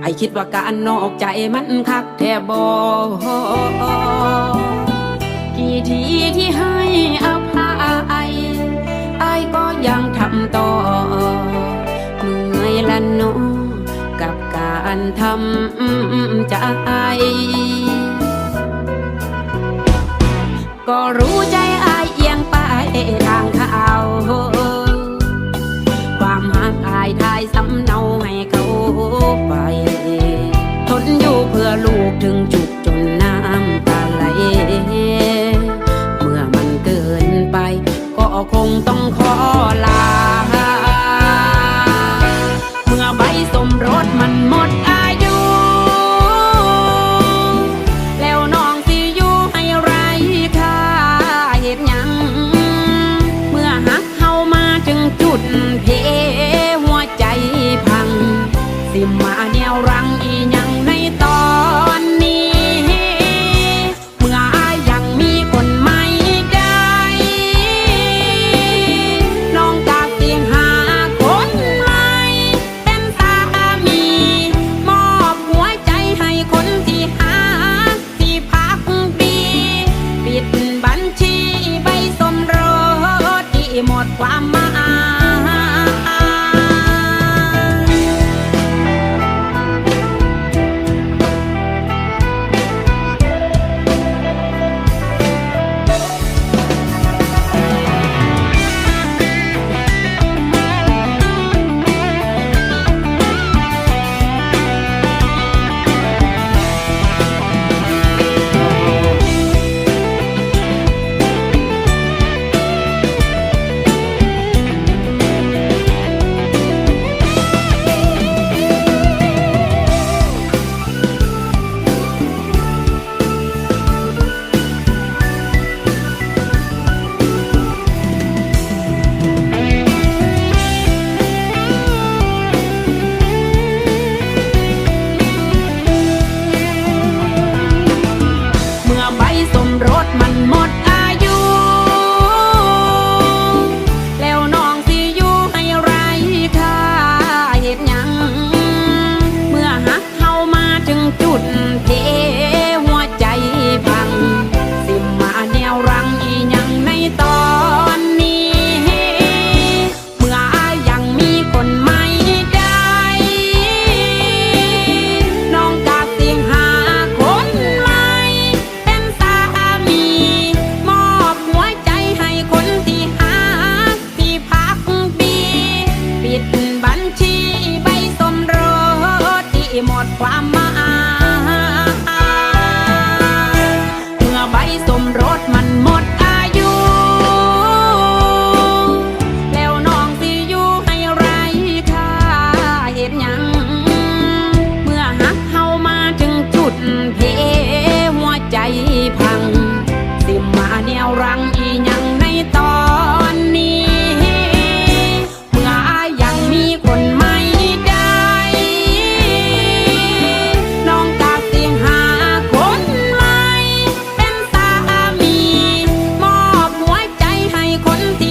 ไอคิดว่าการนอกใจมันคักแทบบอกี่ทีที่ให้อภัยไอก็ยังทำต่อเมื่อยละนอกับการทำใจ com a. 你管